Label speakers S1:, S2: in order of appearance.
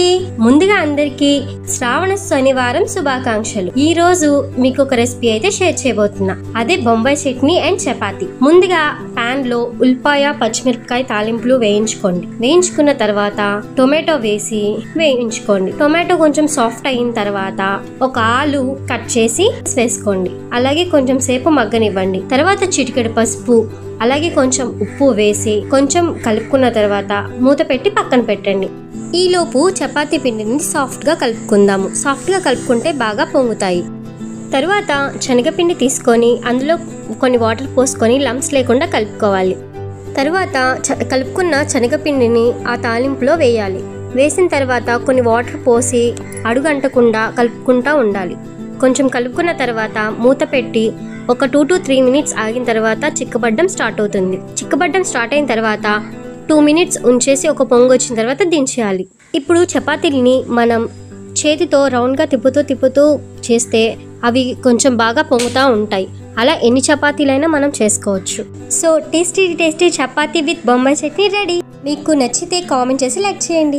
S1: అందరికీ ముందుగా అందరికీ శ్రావణ శనివారం శుభాకాంక్షలు. ఈ రోజు మీకు ఒక రెసిపీ అయితే షేర్ చేయబోతున్నా. అదే బొంబాయి చట్నీ అండ్ చపాతి. ముందుగా పాన్ ఉల్పాయ ఉల్లిపాయ పచ్చిమిరపకాయ తాలింపులు వేయించుకోండి. వేయించుకున్న తర్వాత టొమాటో వేసి వేయించుకోండి. టొమాటో కొంచెం సాఫ్ట్ అయిన తర్వాత ఒక ఆలు కట్ చేసి వేసుకోండి. అలాగే కొంచెం సేపు మగ్గనివ్వండి. తర్వాత చిటికెడు పసుపు అలాగే కొంచెం ఉప్పు వేసి కొంచెం కలుపుకున్న తర్వాత మూత పెట్టి పక్కన పెట్టండి. ఈలోపు చపాతీ పిండిని సాఫ్ట్గా కలుపుకుందాము. సాఫ్ట్గా కలుపుకుంటే బాగా పొంగుతాయి. తరువాత శనగపిండి తీసుకొని అందులో కొన్ని వాటర్ పోసుకొని లంప్స్ లేకుండా కలుపుకోవాలి. తరువాత చ కలుపుకున్న శనగపిండిని ఆ తాలింపులో వేయాలి. వేసిన తర్వాత కొన్ని వాటర్ పోసి అడుగంటకుండా కలుపుకుంటూ ఉండాలి. కొంచెం కలుపుకున్న తర్వాత మూత పెట్టి ఒక టూ టు త్రీ మినిట్స్ ఆగిన తర్వాత చిక్కబడ్డం స్టార్ట్ అవుతుంది. చిక్కబడ్డం స్టార్ట్ అయిన తర్వాత టూ మినిట్స్ ఉంచేసి ఒక పొంగు వచ్చిన తర్వాత దించేయాలి. ఇప్పుడు చపాతీలని మనం చేతితో రౌండ్గా తిప్పుతూ తిప్పుతూ చేస్తే అవి కొంచెం బాగా పొంగుతూ ఉంటాయి. అలా ఎన్ని చపాతీలైనా మనం చేసుకోవచ్చు. So tasty tasty chapati with Bombay chutney ready. మీకు నచ్చితే కామెంట్ చేసి లైక్ చేయండి.